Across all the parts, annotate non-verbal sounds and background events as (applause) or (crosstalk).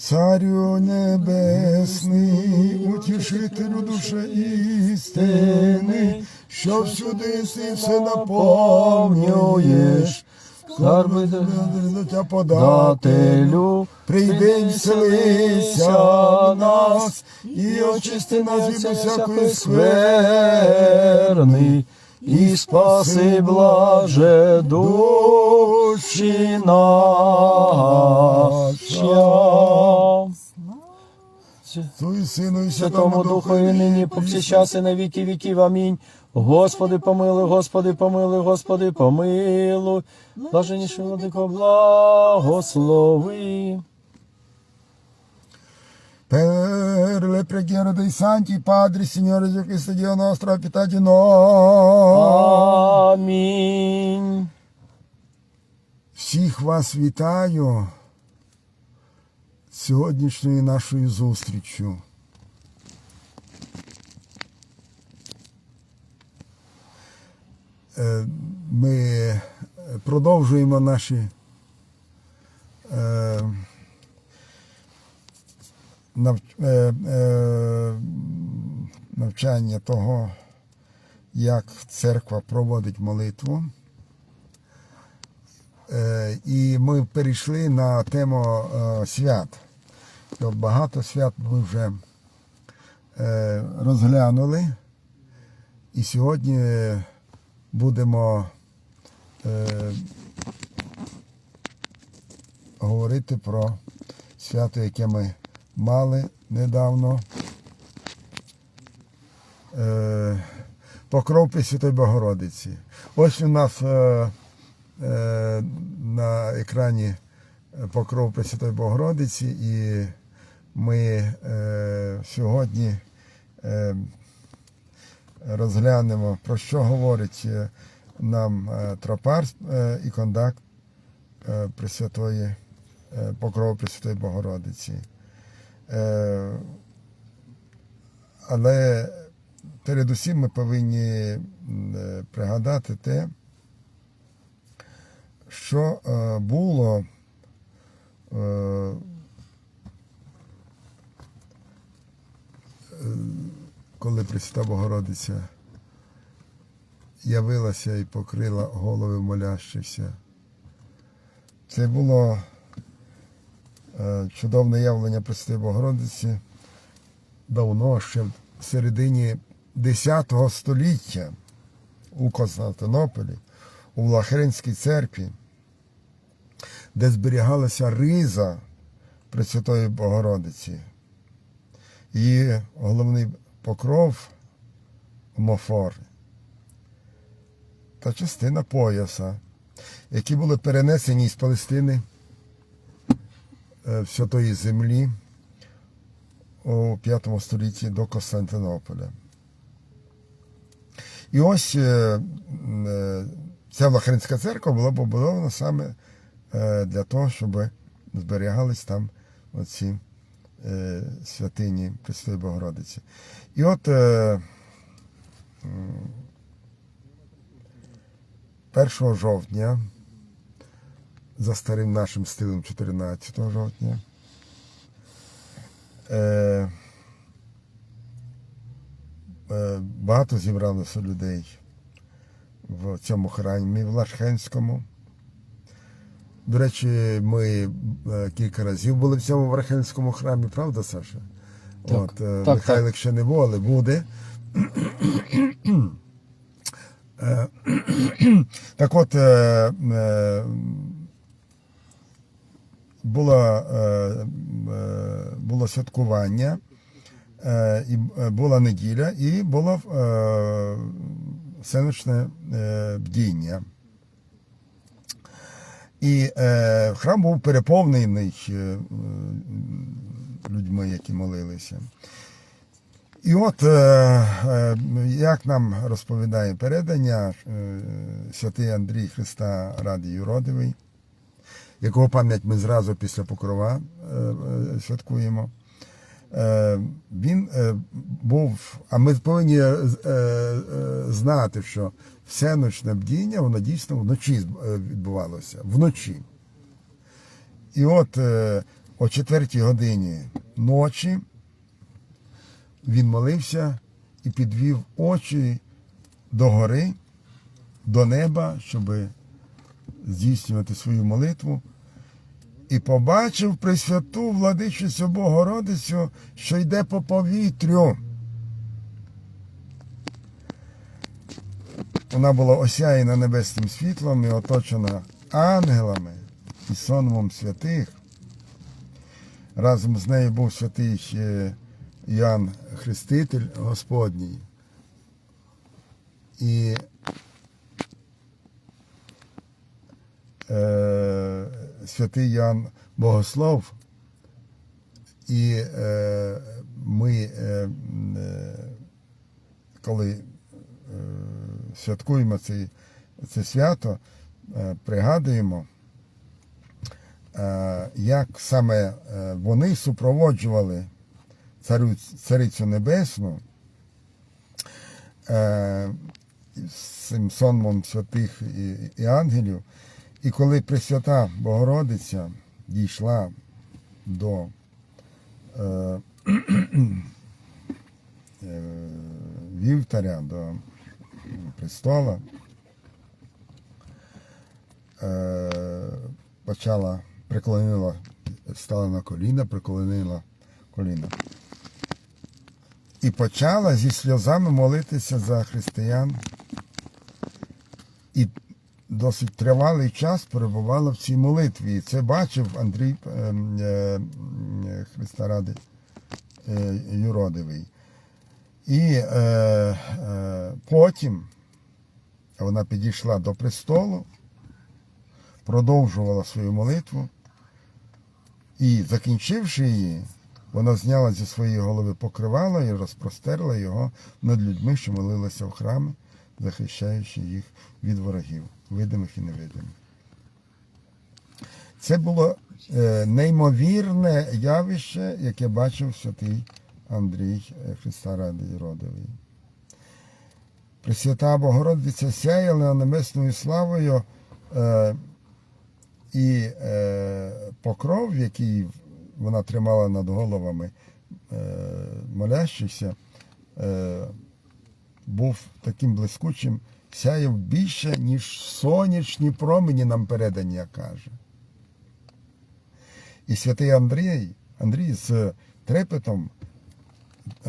Царю небесний, утішителю душе істини, що всюди все наповнюєш, Скарби Дитя подателю, прийди, вселися нас, і очисти нас від усякої скверни, і спаси блаже душі наші. Отцу і Сину, і Святому Духові нині повсякчас і на віки віків. Амінь. Господи, помилуй, Господи, помилуй, Господи, помилуй. Блаженніше владико, благослови. Per le preghiere dei santi padri, Signore Gesù Cristo, Dio nostro, abita di noi. Амінь. Всіх вас вітаю сьогоднішньою нашою зустрічю. Е, Ми продовжуємо наші е, е, навчання того, як церква проводить молитву. І ми перейшли на тему свят. То Багато свят ми вже е, розглянули. І сьогодні будемо е, говорити про свято, яке ми мали недавно. Е, Покров Пресвятої Богородиці. Ось у нас е, е, на екрані покров Пресвятої Богородиці, і ми е, сьогодні е, розглянемо, про що говорить е, нам е, тропар е, і кондак е, Пресвятої покров Пресвятої Богородиці. Е, але передусім ми повинні пригадати те, що було е, е, коли Пресвята Богородиця явилася і покрила голови молящихся. Це було е, чудовне явлення Пресвятої Богородиці давно, ще в середині X століття у Константинополі, у Влахринській церкві, де зберігалася риза Пресвятої Богородиці. Її головний покров мофор та частина пояса, які були перенесені з Палестини е, в Святої Землі у 5 столітті до Константинополя. І ось е, е, ця Влахринська церква була побудована саме для того, щоб зберігались там оці святині Пресвятої Богородиці. І от е, 1 жовтня, за старим нашим стилем 14 жовтня, е, е, багато зібралося людей в цьому храмі в Лашхенському. До речі, ми е, кілька разів були в цьому Вархенському храмі, правда, Саша? Так, От, е, так, Михайлик ще не був, але буде. Е, Так от, було, було святкування, і була неділя, і було е, всеночне е, бдіння. І е, храм був переповнений е, е, людьми, які молилися. І от, е, як нам розповідає передання, святий Андрій Христа Ради Юродивий, якого пам'ять ми зразу після покрова святкуємо. Він був, а ми повинні знати, що всеночне бдіння, воно дійсно вночі е, відбувалося. Вночі. І от е, о четвертій годині ночі він молився і підвів очі до гори, до неба, щоб здійснювати свою молитву. І побачив Пресвяту владичицю Богородицю, що йде по повітрю. Вона була осяяна небесним світлом і оточена ангелами і сонмом святих. Разом з нею був святий Іоанн Хреститель Господній. І е, святий Ян Богослов, і е, ми, е, е, коли святкуємо це, це свято, е, пригадуємо, е, як саме е, вони супроводжували царю, царицю Небесну з цим сонмом святих і, і ангелів. І коли Пресвята Богородиця дійшла до (clears throat) вівтаря, до престола, е, почала преклонила, стала на коліна, преклонила коліна. І почала зі сльозами молитися за християн. І досить тривалий час перебувала в цій молитві. Це бачив Андрій е, е, Христа Ради е, Юродивий. І е, е, потім вона підійшла до престолу, продовжувала свою молитву. І закінчивши її, вона зняла зі своєї голови покривало і розпростерла його над людьми, що молилися в храмі, захищаючи їх від ворогів, видимих і невидимих. Це було е, неймовірне явище, яке бачив святий Андрій Христа Ради Родовий. Пресвята Богородиця сяяла небесною славою е, і е, покров, який вона тримала над головами е, молящихся, е, був таким блискучим, сяяв більше, ніж сонячні промені нам передані, як каже. І святий Андрій, Андрій з трепетом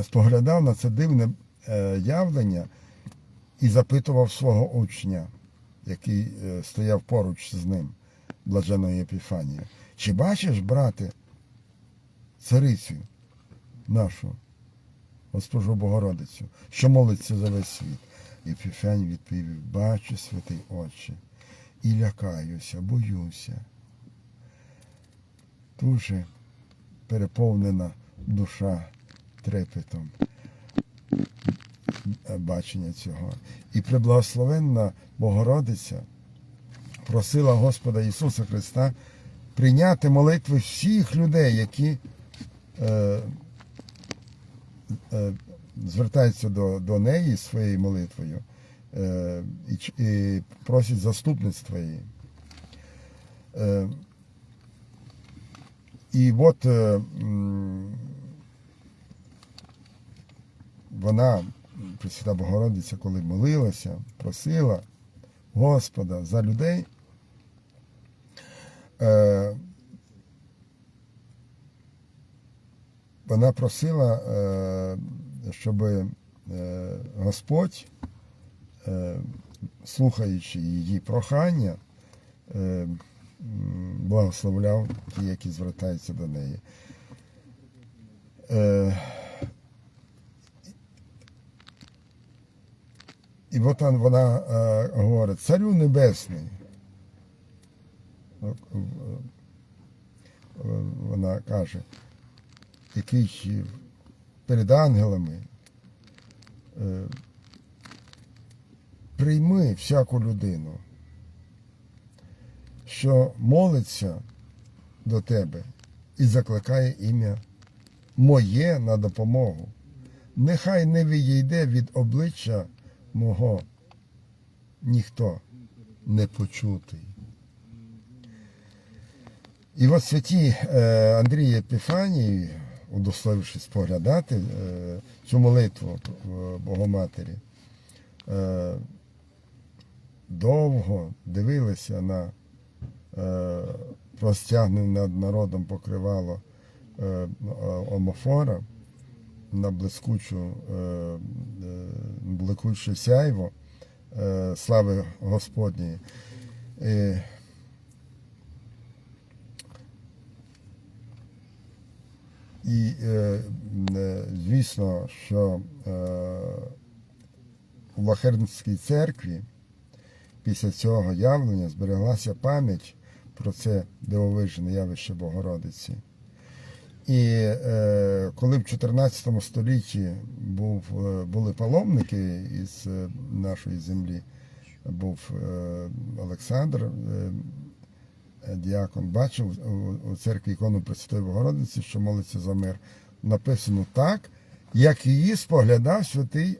споглядав на це дивне е, явлення і запитував свого учня, який е, стояв поруч з ним, блаженої Епіфанії. Чи бачиш, брате, царицю нашу, госпожу Богородицю, що молиться за весь світ? Епіфаній відповів, бачу, святий Отче, і лякаюся, боюся. Дуже переповнена душа трепетом бачення цього. І преблагословенна Богородиця просила Господа Ісуса Христа прийняти молитви всіх людей, які е, е, звертаються до, до неї своєю молитвою е, і, і просять заступництва її. Е, і от е, вона, Пресвята Богородиця, коли молилася, просила Господа за людей, е, вона просила, е, щоб е, Господь, слухаючи її прохання, благословляв ті, які звертаються до неї. Е, І от вона е, говорить, царю небесний. Е, е, Вона каже, який перед ангелами прийми всяку людину, що молиться до тебе і закликає ім'я моє на допомогу. Нехай не відійде від обличчя мого ніхто не почутий. І от святі е, Андрій Епіфаній, удостоївшись споглядати е, цю молитву е, Богоматері, довго дивилися на простягнене над народом покривало омофора на блискучу, е, е, блискуче сяйво е, слави Господньої. І звісно, що у Лахернській церкві після цього явлення збереглася пам'ять про це дивовижне явище Богородиці. І е, коли в 14 столітті був, е, були паломники із е, нашої землі, був е, Олександр, е, діакон бачив у- церкві ікону Пресвятої Богородиці, що молиться за мир. Написано так, як її споглядав святий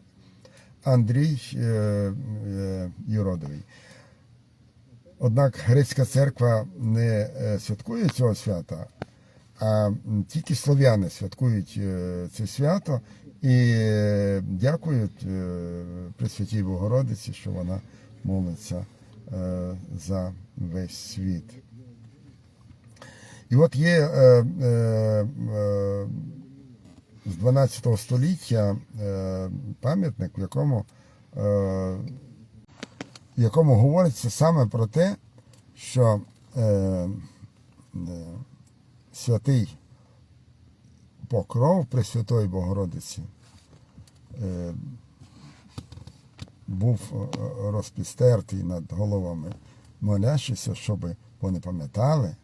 Андрій е, е, Юродовий. Однак грецька церква не е, святкує цього свята, а тільки слов'яни святкують е, це свято і е, дякують е, Пресвятій Богородиці, що вона молиться за весь світ. І от є з 12 століття пам'ятник, в якому, в якому говориться саме про те, що святий покров Пресвятої Богородиці е, був е, розпістертий над головами молящихся, щоб вони пам'ятали,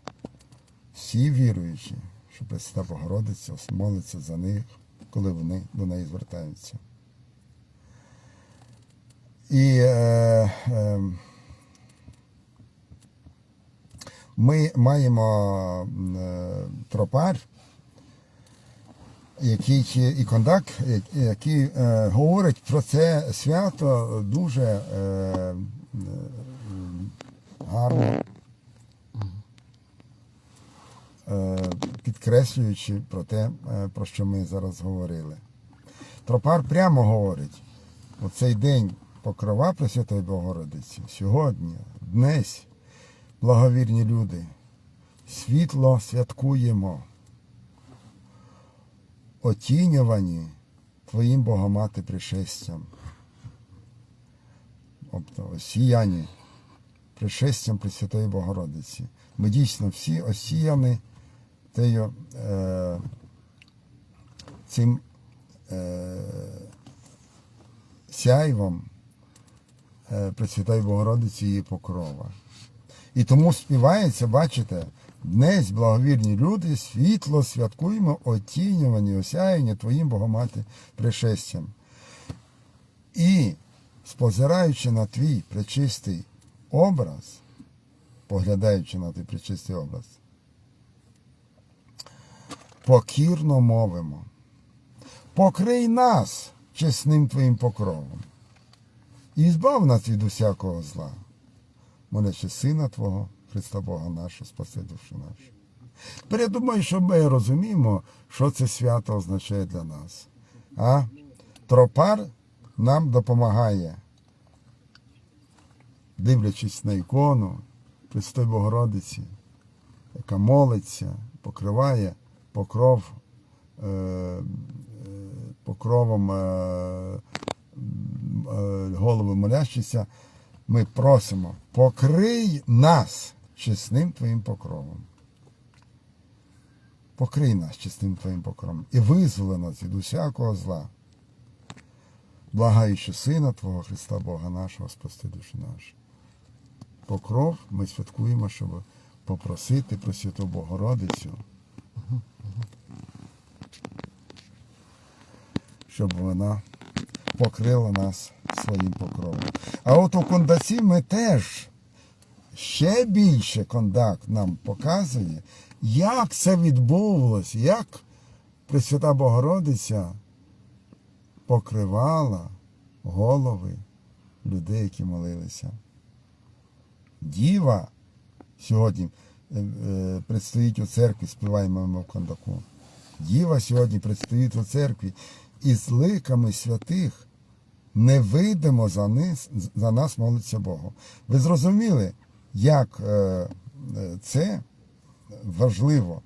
всі віруючі, що Пресвята Богородиця молиться за них, коли вони до неї звертаються. І е, е, ми маємо е, тропар, який і кондак, який е, говорить про це свято дуже е, гарно, підкреслюючи про те, про що ми зараз говорили. Тропар прямо говорить, у цей день покрова Пресвятої Богородиці, сьогодні, днесь, благовірні люди, світло святкуємо, отінювані Твоїм Богомати пришестям. Тобто осіяні пришестям Пресвятої Богородиці. Ми дійсно всі осіяні тею, е, цим е, сяйвом е, Пресвятої Богородиці її покрова. І тому співається, бачите, днесь благовірні люди, світло святкуємо, отінювані, осяяні Твоїм Богомати пришестям. І, спозираючи на твій пречистий образ, поглядаючи на твій пречистий образ, покірно мовимо. Покрий нас чесним Твоїм покровом і збав нас від усякого зла молячи Сина Твого, Христа Бога нашого, спаси душу нашу. Тепер я думаю, що ми розуміємо, що це свято означає для нас. А? Тропар нам допомагає, дивлячись на ікону Пресвятої Богородиці, яка молиться, покриває покров, е, е, покровом е, голови молящися, ми просимо, покрий нас чесним Твоїм покровом. Покрий нас чесним Твоїм покровом і визволи нас від усякого зла, благаючи Сина Твого Христа Бога нашого, спасти душі наші. Покров ми святкуємо, щоб попросити про Святу Богородицю, щоб вона покрила нас своїм покровом. А от у кондаці ми теж ще більше кондак нам показує, як це відбувалось, як Пресвята Богородиця покривала голови людей, які молилися. Діва сьогодні е, е, предстоїть у церкві, співаємо ми в кондаку. Діва сьогодні предстоїть у церкві і з ликами святих невидимо за нас, за нас молиться Богу. Ви зрозуміли, як е, е, це важливо.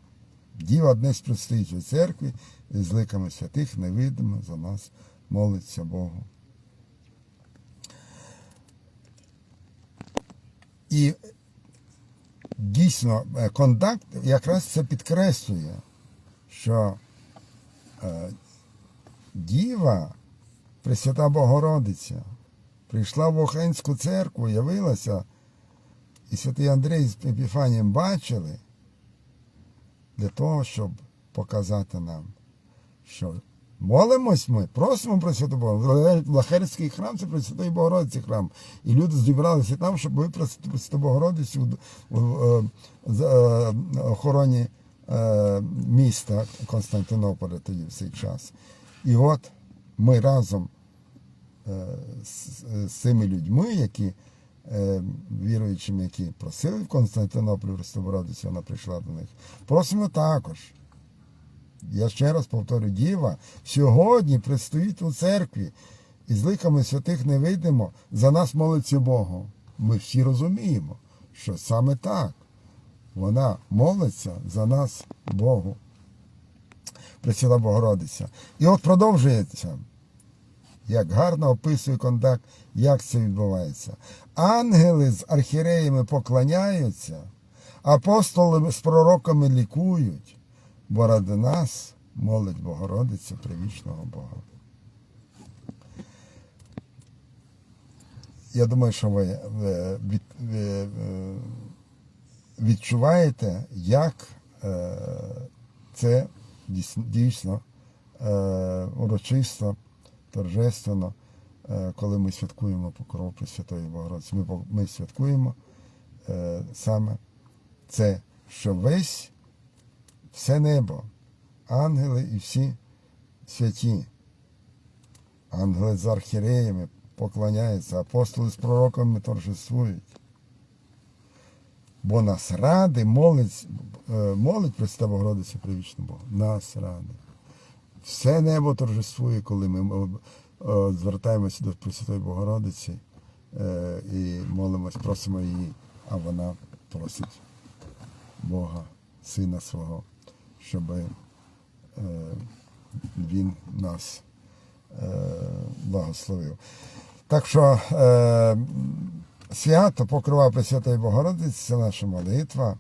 Діва днес предстоїть у церкві з ликами святих невидимо за нас молиться Богу. І дійсно е, контакт якраз це підкреслює, що Діва, Пресвята Богородиця, прийшла в Охенську церкву, явилася, і святий Андрій з Епіфанієм бачили для того, щоб показати нам, що молимось ми, просимо про Святу Богородицю. Лахерський храм це про Святої Богородиці храм. І люди зібралися там, щоб випросити про Богородицю в, е, охороні е, міста Константинополя тоді в цей час. І от ми разом е, з, з цими людьми, які е, віруючими, які просили в Константинополі Богородицю, вона прийшла до них. Просимо також. Я ще раз повторю, Діва сьогодні предстоїть у церкві, і з ликами святих не вийдемо, за нас молиться Богу. Ми всі розуміємо, що саме так вона молиться за нас Богу. Пресвята Богородиця. І от продовжується, як гарно описує контакт, як це відбувається. Ангели з архіреями поклоняються, апостоли з пророками лікують, бо ради нас молить Богородиця привічного Бога. Я думаю, що ви, ви, від, ви відчуваєте, як е, це дійсно, дійсно е, урочисто, торжественно, е, коли ми святкуємо покров Пресвятої Богородиці. Ми, ми святкуємо е, саме це, що весь все небо, ангели і всі святі, ангели з архіреями поклоняються, апостоли з пророками торжествують. Бо нас ради молить, е, молить Пресвята Богородиця привічно Богу. Нас ради. Все небо торжествує, коли ми е, звертаємося до Пресвятої Богородиці е, і молимось, просимо її, а вона просить Бога, Сина свого, щоб е, Він нас е, благословив. Так що е, свято покрова Пресвятої Богородиці це наша молитва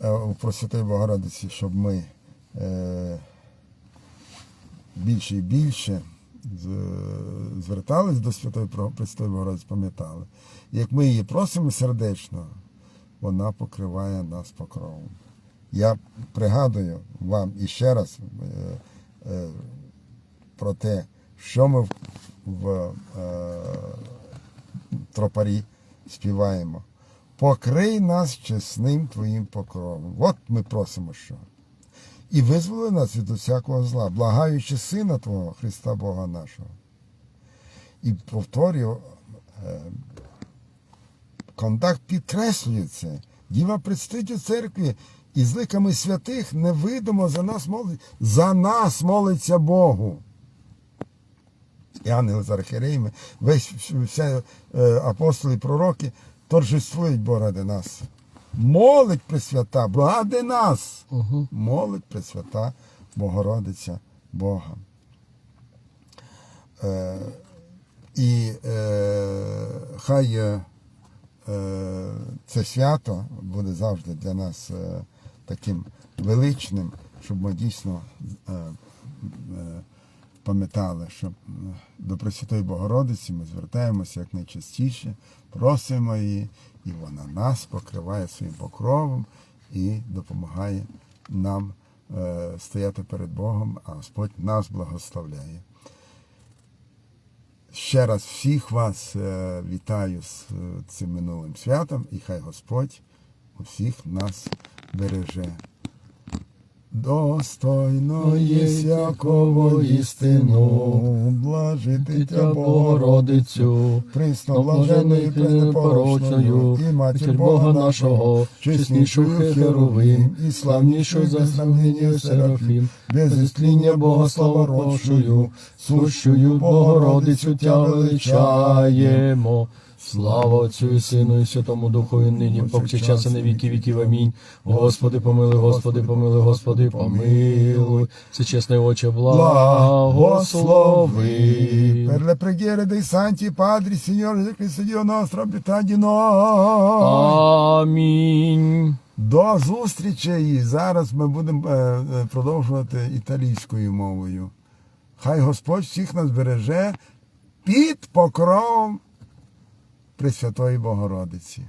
е, у Пресвятої Богородиці, щоб ми е, більше і більше звертались до Святої Пресвятої Богородиці, пам'ятали. Як ми її просимо сердечно, вона покриває нас покровом. Я пригадую вам іще раз е, е, про те, що ми в, в е, тропарі співаємо. Покрий нас чесним твоїм покровом. От ми просимо що. І визволи нас від усякого зла, благаючи Сина Твого, Христа Бога нашого. І повторюю, е, контакт підкреслює це. Діва предстоїть у церкві і з ликами святих невидимо за нас молить. За нас молиться Богу. І ангели з архіреями, весь все апостоли і пророки торжествують Бога ради нас. Молить Пресвята, ради нас. Угу. Молить Пресвята Богородиця Бога. Е, і е, хай е, е, це свято буде завжди для нас е, таким величним, щоб ми дійсно е, е, пам'ятали, що е, до Пресвятої Богородиці ми звертаємося якнайчастіше, просимо її, і вона нас покриває своїм покровом і допомагає нам е, стояти перед Богом, а Господь нас благословляє. Ще раз всіх вас е, вітаю з е, цим минулим святом, і хай Господь усіх нас береже. Достойно є є всякого всякого істину. блажити тя Богородицю, присно блаженою і пренепорочною, і матір Бога нашого, чеснішою Херовим, і славнішою за сравнення Серафім, без істління Бога славородшою, сущою Богородицю тя величаємо. Слава Отцю і Сину і Святому Духу, і нині, повсякчас і на віки віків. Амінь. Господи, помилуй, Господи, помилуй, Господи, помилуй. Всечесне Отче, благослови. Per le preghiere dei santi padri, Signore Gesù Cristo Dio nostro, abita di noi. Амінь. До зустрічі! І зараз ми будемо е, е, продовжувати італійською мовою. Хай Господь всіх нас береже під покровом Пресвятої Богородиці.